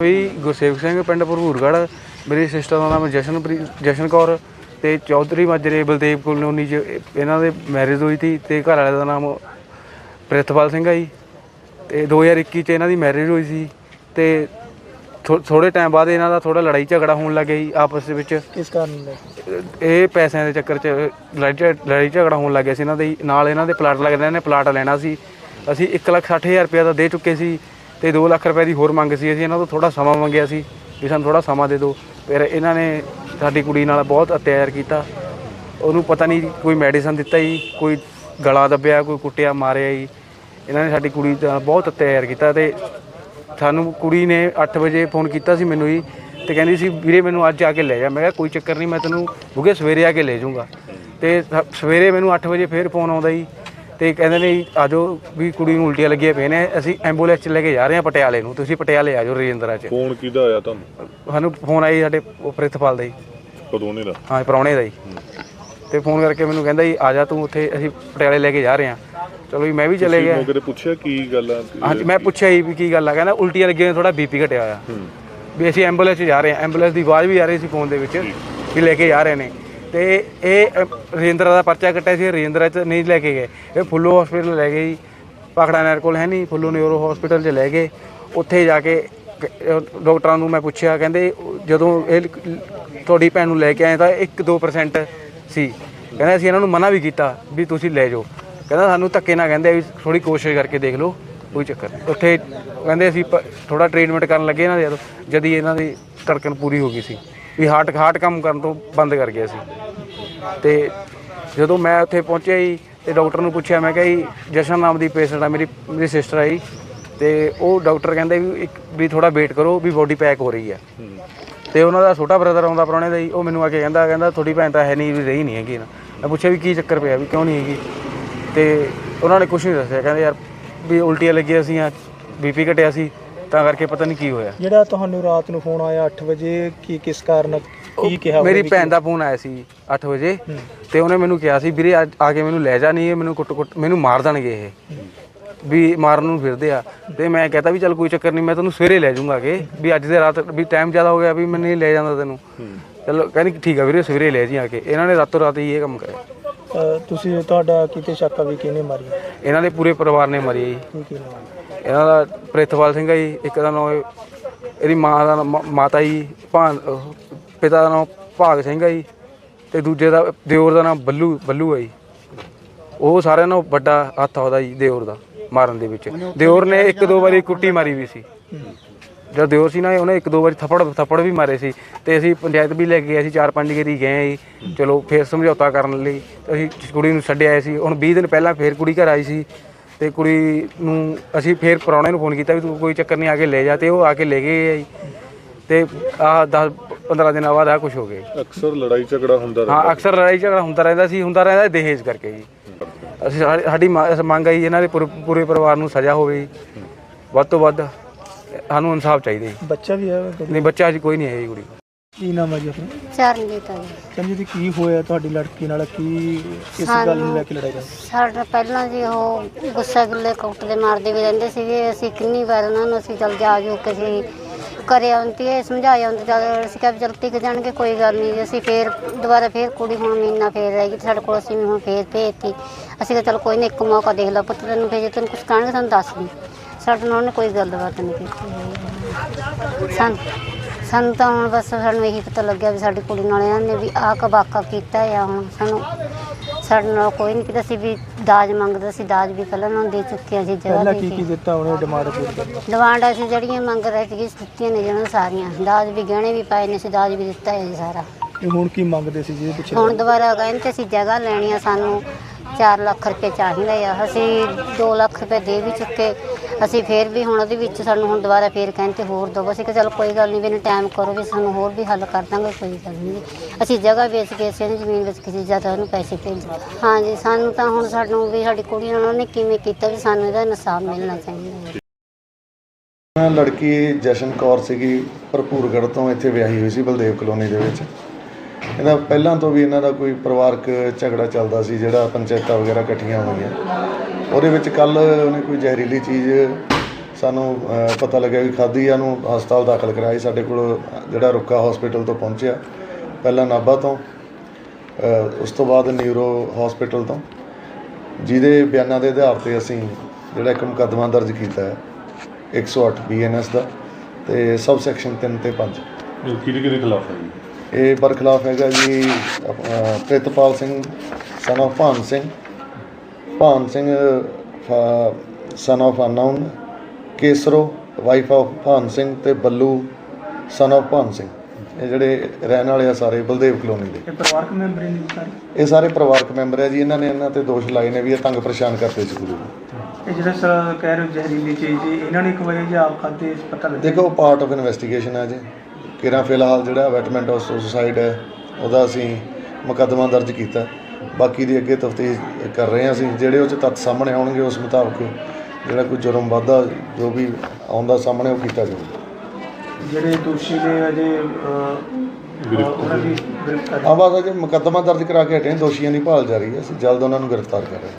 ਵੀ ਗੁਰਸੇਵਕ ਸਿੰਘ ਪਿੰਡ ਭਰਪੂਰਗੜ੍ਹ ਮੇਰੀ ਸਿਸਟਰ ਦਾ ਨਾਮ ਜਸ਼ਨਪ੍ਰੀਤ ਜਸ਼ਨ ਕੌਰ ਤੇ ਚੌਧਰੀ ਮਾਜਰੇ ਬਲਦੇਵ ਕਲੋਨੀ ਚ ਇਹ- ਇਹਨਾਂ ਦੇ ਮੈਰਿਜ ਹੋਈ ਸੀ ਤੇ ਘਰ ਵਾਲੇ ਦਾ ਨਾਮ ਪ੍ਰਿਤਪਾਲ ਸਿੰਘ ਆ ਜੀ। ਤੇ 2021 ਚ ਇਹਨਾਂ ਦੀ ਮੈਰਿਜ ਹੋਈ ਸੀ ਤੇ ਥੋੜੇ ਟਾਈਮ ਬਾਅਦ ਇਹਨਾਂ ਦਾ ਥੋੜਾ ਲੜਾਈ ਝਗੜਾ ਹੋਣ ਲੱਗ ਗਿਆ ਜੀ ਆਪਸ ਦੇ ਵਿੱਚ। ਕਿਸ ਕਾਰਨ ਇਹ ਪੈਸਿਆਂ ਦੇ ਚੱਕਰ 'ਚ ਲੜਾਈ ਝਗੜਾ ਹੋਣ ਲੱਗ ਗਿਆ ਸੀ ਇਹਨਾਂ ਦੇ। ਨਾਲ ਇਹਨਾਂ ਦੇ ਪਲਾਟ ਲੱਗਦੇ ਨੇ ਪਲਾਟ ਲੈਣਾ ਸੀ। ਅਸੀਂ 160000 ਰੁਪਏ ਦਾ ਦੇ ਚੁੱਕੇ ਸੀ। ਤੇ 2 ਲੱਖ ਰੁਪਏ ਦੀ ਹੋਰ ਮੰਗ ਸੀ, ਅਸੀਂ ਇਹਨਾਂ ਤੋਂ ਥੋੜਾ ਸਮਾਂ ਮੰਗਿਆ ਸੀ ਵੀ ਸਾਨੂੰ ਥੋੜਾ ਸਮਾਂ ਦੇ ਦਿਓ। ਫਿਰ ਇਹਨਾਂ ਨੇ ਸਾਡੀ ਕੁੜੀ ਨਾਲ ਬਹੁਤ ਅਤਿਆਚਾਰ ਕੀਤਾ। ਉਹਨੂੰ ਪਤਾ ਨਹੀਂ ਕੋਈ ਮੈਡੀਸਨ ਦਿੱਤਾ ਜੀ, ਕੋਈ ਗਲਾ ਦੱਬਿਆ, ਕੋਈ ਕੁੱਟਿਆ, ਮਾਰਿਆ ਜੀ। ਇਹਨਾਂ ਨੇ ਸਾਡੀ ਕੁੜੀ ਦਾ ਬਹੁਤ ਅਤਿਆਚਾਰ ਕੀਤਾ ਤੇ ਸਾਨੂੰ ਕੁੜੀ ਨੇ 8 ਵਜੇ ਫੋਨ ਕੀਤਾ ਸੀ ਮੈਨੂੰ ਜੀ ਤੇ ਕਹਿੰਦੀ ਸੀ, ਵੀਰੇ, ਮੈਨੂੰ ਅੱਜ ਆ ਕੇ ਲੈ ਜਾ। ਮੈਂ ਕਿਹਾ, ਕੋਈ ਚੱਕਰ ਨਹੀਂ, ਮੈਂ ਤੈਨੂੰ ਬੁਗੇ ਸਵੇਰੇ ਆ ਕੇ ਲੈ ਜਾਊਂਗਾ। ਤੇ ਸ- ਸਵੇਰੇ ਮੈਨੂੰ 8 ਵਜੇ ਫੇਰ ਫੋਨ ਆਉਂਦਾ ਜੀ। ਤੇ ਕਹਿੰਦੇ ਨੇ ਜੀ, ਆ ਜਾਓ ਵੀ ਕੁੜੀ ਨੂੰ ਉਲਟੀਆਂ ਲੱਗੀਆਂ ਪਏ ਨੇ ਅਸੀਂ ਐਂਬੂਲੈਂਸ 'ਚ ਲੈ ਕੇ ਜਾ ਰਹੇ ਹਾਂ ਪਟਿਆਲੇ ਨੂੰ ਤੁਸੀਂ ਪਟਿਆਲੇ ਆ ਜਾਓ ਰਜਿੰਦਰਾ 'ਚ। ਫੋਨ ਕਿਹਦਾ ਆਇਆ ਤੁਹਾਨੂੰ? ਸਾਨੂੰ ਫੋਨ ਆਈ ਸਾਡੇ ਉਹ ਪ੍ਰਿਤਪਾਲ ਦਾ ਜੀ। ਕਦੋਂ ਨਹੀਂ ਦਾ? ਹਾਂ ਪ੍ਰਾਹੁਣੇ ਦਾ ਜੀ। ਤੇ ਫੋਨ ਕਰਕੇ ਮੈਨੂੰ ਕਹਿੰਦਾ ਜੀ ਆ ਜਾ ਤੂੰ ਉੱਥੇ ਅਸੀਂ ਪਟਿਆਲੇ ਲੈ ਕੇ ਜਾ ਰਹੇ ਹਾਂ। ਚਲੋ ਜੀ ਮੈਂ ਵੀ ਚਲੇ ਗਿਆ। ਤੇ ਪੁੱਛਿਆ ਕੀ ਗੱਲ ਆ? ਹਾਂਜੀ ਮੈਂ ਪੁੱਛਿਆ ਜੀ ਵੀ ਕੀ ਗੱਲ ਆ ਕਹਿੰਦਾ ਉਲਟੀਆਂ ਲੱਗੀਆਂ ਥੋੜਾ ਬੀਪੀ ਘਟਿਆ ਹੋਇਆ। ਵੀ ਅਸੀਂ ਐਂਬੂਲੈਂਸ 'ਚ ਜਾ ਰਹੇ ਹਾਂ ਐਂਬੂਲੈਂਸ ਦੀ ਆਵਾਜ਼ ਵੀ ਆ ਰਹੀ ਸੀ ਫੋਨ ਦੇ ਵਿੱਚ ਵੀ ਲੈ ਕੇ ਜਾ ਰਹੇ ਨੇ। ਤੇ ਇਹ ਰਜਿੰਦਰਾ ਦਾ ਪਰਚਾ ਕੱਟਿਆ ਸੀ, ਰਜਿੰਦਰਾ 'ਚ ਨਹੀਂ ਲੈ ਕੇ ਗਏ। ਇਹ ਫੁੱਲੋ ਹਸਪੀਟਲ ਲੈ ਗਏ ਜੀ। ਪਾਖੜਾ ਨਹਿਰ ਕੋਲ ਹੈ ਨਹੀਂ, ਫੁੱਲੋ ਨਿਊਰੋ ਹਸਪੀਟਲ 'ਚ ਲੈ ਗਏ। ਉੱਥੇ ਜਾ ਕੇ ਕ- ਡਾਕਟਰਾਂ ਨੂੰ ਮੈਂ ਪੁੱਛਿਆ, ਕਹਿੰਦੇ, ਜਦੋਂ ਇਹ ਤੁਹਾਡੀ ਭੈਣ ਨੂੰ ਲੈ ਕੇ ਆਏ ਤਾਂ 1-2% ਸੀ। ਕਹਿੰਦਾ, ਅਸੀਂ ਇਹਨਾਂ ਨੂੰ ਮਨਾ ਵੀ ਕੀਤਾ ਵੀ ਤੁਸੀਂ ਲੈ ਜਾਓ। ਕਹਿੰਦਾ, ਸਾਨੂੰ ਧੱਕੇ ਨਾਲ ਕਹਿੰਦੇ ਵੀ ਥੋੜੀ ਕੋਸ਼ਿਸ਼ ਕਰਕੇ ਦੇਖ ਲਓ, ਕੋਈ ਚੱਕਰ ਨਹੀਂ। ਉੱਥੇ ਕਹਿੰਦੇ ਅਸੀਂ ਥੋੜਾ ਟ੍ਰੀਟਮੈਂਟ ਕਰਨ ਲੱਗੇ ਨਾ ਜਦੋਂ ਜਦ ਹੀ ਇਹਨਾਂ ਦੀ ਧੜਕਣ ਪੂਰੀ ਹੋ ਗਈ ਸੀ। ਵੀ ਹਾਰਟ ਹਾਰਟ ਕੰਮ ਕਰਨ ਤੋਂ ਬੰਦ ਕਰ ਗਿਆ ਸੀ ਤੇ ਜਦੋਂ ਮੈਂ ਉੱਥੇ ਪਹੁੰਚਿਆ ਜੀ, ਤੇ ਡਾਕਟਰ ਨੂੰ ਪੁੱਛਿਆ, ਮੈਂ ਕਿਹਾ ਜੀ, ਜਸ਼ਨ ਨਾਮ ਦੀ ਪੇਸ਼ੈਂਟ ਆ ਮੇਰੀ ਮੇਰੀ ਸਿਸਟਰ ਆ ਜੀ। ਤੇ ਉਹ ਡਾਕਟਰ ਕਹਿੰਦੇ ਵੀ ਇੱਕ ਵੀ ਥੋੜਾ ਵੇਟ ਕਰੋ ਵੀ ਬੋਡੀ ਪੈਕ ਹੋ ਰਹੀ ਹੈ ਤੇ ਉਹਨਾਂ ਦਾ ਛੋਟਾ ਬ੍ਰਦਰ ਆਉਂਦਾ ਪ੍ਰਾਹੁਣੇ ਦਾ ਜੀ, ਉਹ ਮੈਨੂੰ ਆ ਕੇ ਕਹਿੰਦਾ ਕਹਿੰਦਾ ਤੁਹਾਡੀ ਭੈਣ ਤਾਂ ਹੈ ਨਹੀਂ, ਵੀ ਰਹੀ ਨਹੀਂ ਹੈਗੀ ਨਾ। ਮੈਂ ਪੁੱਛਿਆ ਵੀ ਕੀ ਚੱਕਰ ਪਿਆ, ਵੀ ਕਿਉਂ ਨਹੀਂ ਹੈਗੀ? ਤੇ ਉਹਨਾਂ ਨੇ ਕੁਝ ਨਹੀਂ ਦੱਸਿਆ, ਕਹਿੰਦੇ ਯਾਰ ਵੀ ਉਲਟੀਆਂ ਲੱਗੀਆਂ ਸੀ ਆ ਬੀਪੀ ਘਟਿਆ ਸੀ। ਤਾਂ ਕਰਕੇ ਪਤਾ ਨਹੀਂ ਕੀ ਹੋਇਆ। ਜਿਹੜਾ ਤੁਹਾਨੂੰ ਰਾਤ ਨੂੰ ਫੋਨ ਆਇਆ 8 ਵਜੇ ਕੀ ਕਿਸ ਕਾਰਨ ਕੀ ਕਿਹਾ ਮੇਰੀ ਭੈਣ ਦਾ ਫੋਨ ਆਇਆ ਸੀ 8 ਵਜੇ ਤੇ ਉਹਨੇ ਮੈਨੂੰ ਕਿਹਾ ਸੀ ਵੀਰੇ ਅੱਜ ਆ ਕੇ ਮੈਨੂੰ ਲੈ ਜਾ ਨਹੀਂ ਇਹ ਮੈਨੂੰ ਕੁੱਟ ਕੁੱਟ ਮੈਨੂੰ ਮਾਰ ਦੇਣਗੇ ਇਹ। ਵੀ ਮਾਰਨ ਨੂੰ ਫਿਰਦੇ ਆ। ਤੇ ਮੈਂ ਕਹਤਾ ਵੀ ਚੱਲ ਕੋਈ ਚੱਕਰ ਨਹੀਂ ਮੈਂ ਤੈਨੂੰ ਸਵੇਰੇ ਲੈ ਜਾਊਂਗਾ ਕਿ ਵੀ ਅੱਜ ਦੇ ਰਾਤ ਵੀ ਟਾਈਮ ਜ਼ਿਆਦਾ ਹੋ ਗਿਆ ਵੀ ਮੈਂ ਨਹੀਂ ਲੈ ਜਾਂਦਾ ਤੈਨੂੰ। ਚਲੋ ਕਹਿੰਦੀ ਠੀਕ ਆ ਵੀਰੇ ਸਵੇਰੇ ਲੈ ਜੀ ਆ ਕੇ। ਇਹਨਾਂ ਨੇ ਰਾਤੋਂ ਰਾਤ ਹੀ ਇਹ ਕੰਮ ਕਰਿਆ। ਅ, ਤੁਸੀਂ ਤੁਹਾਡਾ ਕਿਤੇ ਸ਼ੱਕ ਆ ਵੀ ਕਿਹਨੇ ਮਾਰੀ ਇਹਨਾਂ ਦੇ ਪੂਰੇ ਪਰਿਵਾਰ ਨੇ ਮਰੀ ਜੀ। ਕੀ ਕੀ ਨਾਮ ਇਹਨਾਂ ਦਾ ਪ੍ਰਿਤਪਾਲ ਸਿੰਘ ਆ ਜੀ ਇੱਕ ਦਾ ਨਾਮ ਇਹਦੀ ਮਾਂ ਦਾ ਨਾਮ ਮ- ਮਾਤਾ ਜੀ ਅਹ ਪਿਤਾ ਦਾ ਨਾਮ ਭਾਗ ਸਿੰਘ ਆ ਜੀ ਤੇ ਦੂਜੇ ਦਾ ਦਿਓਰ ਦਾ ਨਾਮ ਬੱਲੂ ਬੱਲੂ ਆ ਜੀ। ਉਹ ਸਾਰਿਆਂ ਨਾਲੋਂ ਵੱਡਾ ਹੱਥ ਆ ਉਹਦਾ ਜੀ ਦਿਓਰ ਦਾ ਮਾਰਨ ਦੇ ਵਿੱਚ। ਦਿਓਰ ਨੇ ਇੱਕ ਦੋ ਵਾਰੀ ਕੁੱਟੀ ਮਾਰੀ ਵੀ ਸੀ। ਜਦ ਦਿਓਰ ਸੀ ਨਾ ਉਹਨੇ ਇੱਕ ਦੋ ਵਾਰੀ ਥੱਪੜ ਥੱਪੜ ਵੀ ਮਾਰੇ ਸੀ। ਤੇ ਅਸੀਂ ਪੰਚਾਇਤ ਵੀ ਲੈ ਕੇ ਗਏ ਸੀ ਚਾਰ ਪੰਜ ਗੇਰੀ ਗਏ ਜੀ। ਚਲੋ ਫੇਰ ਸਮਝੌਤਾ ਕਰਨ ਲਈ ਤੇ ਅਸੀਂ ਕੁੜੀ ਨੂੰ ਛੱਡ ਆਏ ਸੀ। ਹੁਣ 20 ਦਿਨ ਪਹਿਲਾਂ ਫੇਰ ਕੁੜੀ ਘਰ ਆਈ ਸੀ ਤੇ ਕੁੜੀ ਨੂੰ ਅਸੀਂ ਫੇਰ ਪ੍ਰਾਹੁਣੇ ਨੂੰ ਫੋਨ ਕੀਤਾ ਵੀ ਤੂੰ ਕੋਈ ਚੱਕਰ ਨਹੀਂ ਆ ਕੇ ਲੈ ਜਾ ਤੇ ਉਹ ਆ ਕੇ ਲੈ ਗਏ ਆ ਜੀ। ਤੇ ਆਹ 10 15 ਦਿਨਾਂ ਬਾਅਦ ਆ ਕੁਝ ਹੋ ਗਿਆ। ਅਕਸਰ ਲੜਾਈ ਝਗੜਾ ਹੁੰਦਾ ਹਾਂ ਅਕਸਰ ਲੜਾਈ ਝਗੜਾ ਹੁੰਦਾ ਰਹਿੰਦਾ ਸੀ ਹੁੰਦਾ ਰਹਿੰਦਾ ਦਹੇਜ ਕਰਕੇ ਜੀ। ਅਸੀਂ ਸਾਡੀ- ਮੰਗ ਜੀ ਇਹਨਾਂ ਦੇ ਪੂਰੇ ਪੂਰੇ ਪਰਿਵਾਰ ਨੂੰ ਸਜ਼ਾ ਹੋਵੇ ਜੀ। ਵੱਧ ਤੋਂ ਵੱਧ ਸਾਨੂੰ ਇਨਸਾਫ ਚਾਹੀਦਾ ਜੀ। ਬੱਚਾ ਵੀ ਹੈ ਤੁਹਾਡੀ? ਨਹੀਂ ਬੱਚਾ ਅਜੇ ਕੋਈ ਨਹੀਂ ਹੈ ਜੀ ਕੁੜੀ ਕੀ ਨਾਮ ਹੈ ਜੀ ਆਪਣਾ? ਚਰਨਜੀਤ ਆ ਜੀ। ਚੰਜੀ ਜੀ ਕੀ ਹੋਇਆ ਤੁਹਾਡੀ ਲੜਕੀ ਨਾਲ? ਕੀ ਕਿਸ ਗੱਲ ਨੂੰ ਲੈ ਕੇ ਲੜਾਈ ਹੋਈ? ਸਾਡਾ ਪਹਿਲਾਂ ਜੀ ਉਹ ਗੁੱਸਾ ਗਿੱਲੇ ਕੁੱਟਦੇ ਮਾਰਦੇ ਵੀ ਰਹਿੰਦੇ ਸੀਗੇ। ਅਸੀਂ ਕਿੰਨੀ ਵਾਰ ਉਹਨਾਂ ਨੂੰ ਅਸੀਂ ਚੱਲ ਜਾ ਜੋ ਕਿ ਅਸੀਂ ਕਰੇ ਆਉਂਦੀ ਹੈ ਸਮਝਾਇਆ ਆਉਂਦੀ ਜਦ ਅਸੀਂ ਕਿਹਾ ਵੀ ਚੱਲ ਟਿਕ ਜਾਣਗੇ ਕੋਈ ਗੱਲ ਨਹੀਂ ਜੀ। ਅਸੀਂ ਫੇਰ ਦੁਬਾਰਾ ਫੇਰ ਕੁੜੀ ਹੁਣ ਮਹੀਨਾ ਫੇਰ ਰਹੇਗੀ ਤੇ ਸਾਡੇ ਕੋਲ ਅਸੀਂ ਵੀ ਹੁਣ ਫੇਰ ਭੇਜਤੀ। ਅਸੀਂ ਕਿਹਾ ਚੱਲ ਕੋਈ ਨਹੀਂ ਇੱਕ ਮੌਕਾ ਦੇਖ ਲਾ ਪੁੱਤ ਤੈਨੂੰ ਫੇਰ ਜੇ ਤੈਨੂੰ ਕੁਝ ਕਹਿਣਗੇ ਸਾਨੂੰ ਦੱਸ ਦੀ। ਸਾਡੇ ਨਾਲ ਉਹਨੇ ਕੋਈ ਗੱਲਬਾਤ ਨਹੀਂ ਕੀਤੀ। ਸਾਨੂੰ ਸਾਨੂੰ ਤਾਂ ਹੁਣ ਬਸ ਸਾਨੂੰ ਇਹੀ ਪਤਾ ਲੱਗਿਆ ਵੀ ਸਾਡੀ ਕੁੜੀ ਨਾਲ ਇਹਨਾਂ ਨੇ ਵੀ ਆਹ ਕਬਾਕਾ ਕੀਤਾ ਆ ਹੁਣ ਸਾਨੂੰ ਸਾਡੇ ਨਾਲ ਕੋਈ ਨਹੀਂ ਕੀਤਾ। ਸੀ ਵੀ ਦਾਜ ਮੰਗਦਾ ਸੀ ਦਾਜ ਵੀ ਪਹਿਲਾਂ ਉਹਨਾਂ ਨੂੰ ਦੇ ਚੁੱਕੇ ਸੀ ਜਗ੍ਹਾ ਪਹਿਲਾਂ ਕੀ ਦਿੱਤਾ ਉਹਨੇ ਡਿਮਾਂਡ ਪੂਰੀ ਕੀਤੀ ਡਿਮਾਂਡ ਅਸੀਂ ਜਿਹੜੀਆਂ ਮੰਗ ਰਹੇ ਸੀ ਦਿੱਤੀਆਂ ਨੇ ਜਿਹਨਾਂ ਨੂੰ ਸਾਰੀਆਂ। ਦਾਜ ਵੀ ਗਹਿਣੇ ਵੀ ਪਾਏ ਨੇ ਸੀ ਦਾਜ ਵੀ ਦਿੱਤਾ ਹੈ ਜੀ ਸਾਰਾ ਹੁਣ ਕੀ ਮੰਗਦੇ ਸੀ ਜਿਹਦੇ ਪਿੱਛੇ ਹੁਣ ਦੁਬਾਰਾ ਕਹਿੰਦੇ ਅਸੀਂ ਜਗ੍ਹਾ ਲੈਣੀ ਆ ਸਾਨੂੰ। 4 ਲੱਖ ਰੁਪਏ ਚਾਹੀਦੇ ਆ। ਅਸੀਂ 2 ਲੱਖ ਰੁਪਏ ਦੇ ਵੀ ਚੁੱਕੇ। ਅਸੀਂ ਫੇਰ ਵੀ ਹੁਣ ਉਹਦੇ ਵਿੱਚ ਸਾਨੂੰ ਹੁਣ ਦੁਬਾਰਾ ਫੇਰ ਕਹਿੰਦੇ ਹੋਰ ਦੋ ਅਸੀਂ ਕਿ ਚਲ ਕੋਈ ਗੱਲ ਨਹੀਂ ਵੀ ਇਹਨੂੰ ਟਾਈਮ ਕਰੋ ਵੀ ਸਾਨੂੰ ਹੋਰ ਵੀ ਹੱਲ ਕਰ ਦਾਂਗੇ, ਕੋਈ ਗੱਲ ਨਹੀਂ। ਅਸੀਂ ਜਗ੍ਹਾ ਵੇਚ ਕੇ ਅਸੀਂ ਇਹਨੂੰ ਜ਼ਮੀਨ ਵੇਚ ਕੇ ਜ਼ਿਆਦਾ ਉਹਨੂੰ ਪੈਸੇ ਭੇਜ ਹਾਂਜੀ ਸਾਨੂੰ ਤਾਂ ਹੁਣ ਸਾਨੂੰ ਵੀ ਸਾਡੀ ਕੁੜੀ ਨਾਲ ਉਹਨੇ ਕਿਵੇਂ ਕੀਤਾ ਵੀ ਸਾਨੂੰ ਇਹਦਾ ਇਨਸਾਫ ਮਿਲਣਾ ਚਾਹੀਦਾ ਲੜਕੀ ਜਸ਼ਨ ਕੌਰ ਸੀਗੀ ਭਰਪੂਰਗੜ੍ਹ ਤੋਂ ਇੱਥੇ ਵਿਆਹੀ ਹੋਈ ਸੀ ਬਲਦੇਵ ਕਲੋਨੀ ਦੇ ਵਿੱਚ। ਇਹਦਾ ਪਹਿਲਾਂ ਤੋਂ ਵੀ ਇਹਨਾਂ ਦਾ ਕੋਈ ਪਰਿਵਾਰਕ ਝਗੜਾ ਚੱਲਦਾ ਸੀ, ਜਿਹੜਾ ਪੰਚਾਇਤਾਂ ਵਗੈਰਾ ਇਕੱਠੀਆਂ ਹੋਈਆਂ। ਉਹਦੇ ਵਿੱਚ ਕੱਲ ਉਹਨੇ ਕੋਈ ਜ਼ਹਿਰੀਲੀ ਚੀਜ਼ ਸਾਨੂੰ ਪਤਾ ਲੱਗਿਆ ਵੀ ਖਾਦੀ ਆ ਨੂੰ ਹਸਪਤਾਲ ਦਾਖਲ ਕਰਾਇਆ ਸਾਡੇ ਕੋਲ ਜਿਹੜਾ ਰੁੱਕਾ ਹਸਪੀਟਲ ਤੋਂ ਪਹੁੰਚਿਆ, ਪਹਿਲਾਂ ਨਾਭਾ ਤੋਂ ਉਸ ਤੋਂ ਬਾਅਦ ਨਿਊਰੋ ਹਸਪੀਟਲ ਤੋਂ। ਜਿਹਦੇ ਬਿਆਨਾਂ ਦੇ ਆਧਾਰ ਤੇ ਅਸੀਂ ਜਿਹੜਾ ਇੱਕ ਮੁਕੱਦਮਾ ਦਰਜ ਕੀਤਾ ਹੈ 108 ਬੀਐਨਐਸ ਦਾ, ਤੇ ਸਬ ਸੈਕਸ਼ਨ 3 ਤੇ 5 ਇਹ ਕਿਹਦੇ ਕਿਹਦੇ ਖਿਲਾਫ ਹੈ ਇਹ ਬਰਖਲਾਫ ਹੈਗਾ ਜੀ Pritpal Singh son of Bhan Singh. Bhan Singh son of ਅਨਾਉਨ ਕੇਸਰੋ ਵਾਈਫ ਆਫ ਭਾਨ ਸਿੰਘ ਤੇ ਬੱਲੂ son of ਭਾਨ ਸਿੰਘ। ਇਹ ਜਿਹੜੇ ਰਹਿਣ ਵਾਲੇ ਆ ਸਾਰੇ ਬਲਦੇਵ ਕਲੋਨੀ ਦੇ। ਇਹ ਪਰਿਵਾਰਕ ਮੈਂਬਰ ਨੇ ਸਾਰੇ ਇਹ ਸਾਰੇ ਪਰਿਵਾਰਕ ਮੈਂਬਰ ਆ ਜੀ ਇਹਨਾਂ ਨੇ ਇਹਨਾਂ ਤੇ ਦੋਸ਼ ਲਾਏ ਨੇ ਵੀ ਇਹ ਤੰਗ ਪਰੇਸ਼ਾਨ ਕਰਦੇ ਸੀ ਗੁਰੂ ਇਹ ਜਿਹੜਾ ਸਰ ਕਹਿ ਰਹੇ ਜ਼ਹਿਰੀਲੀ ਚੀਜ਼ ਜੀ ਇਹਨਾਂ ਨੇ ਇੱਕ ਵਾਰੀ ਜਾਂ ਆਪ ਖਾਦੇ ਪਤਾ ਲੱਗਿਆ। ਦੇਖੋ ਪਾਰਟ ਆਫ ਇਨਵੈਸਟੀਗੇਸ਼ਨ ਹੈ ਜੀ। ਕਿਰਾਂ ਫਿਲਹਾਲ ਜਿਹੜਾ ਵੈਟਮੈਂਟ ਆਫ ਸੁਸਾਈਡ ਹੈ ਉਹਦਾ ਅਸੀਂ ਮੁਕੱਦਮਾ ਦਰਜ ਕੀਤਾ। ਬਾਕੀ ਦੀ ਅੱਗੇ ਤਫਤੀਸ਼ ਕਰ ਰਹੇ ਹਾਂ ਅਸੀਂ। ਜਿਹੜੇ ਉਹ ਚ ਤੱਥ ਸਾਹਮਣੇ ਆਉਣਗੇ ਉਸ ਮੁਤਾਬਕ ਜਿਹੜਾ ਕੋਈ ਜੁਰਮ ਵਾਧਾ ਜੋ ਵੀ ਆਉਂਦਾ ਸਾਹਮਣੇ ਉਹ ਕੀਤਾ ਜਾਊਗਾ। ਜਿਹੜੇ ਦੋਸ਼ੀ ਨੇ ਅਜੇ ਉਹਨਾਂ ਦੀ ਗ੍ਰਿਫਤਾਰੀ ਆ ਬਸ ਅਜੇ ਮੁਕੱਦਮਾ ਦਰਜ ਕਰਾ ਕੇ ਹਟੇ ਹਾਂ, ਦੋਸ਼ੀਆਂ ਦੀ ਭਾਲ ਜਾਰੀ ਹੈ। ਅਸੀਂ ਜਲਦ ਉਹਨਾਂ ਨੂੰ ਗ੍ਰਿਫਤਾਰ ਕਰਾਂਗੇ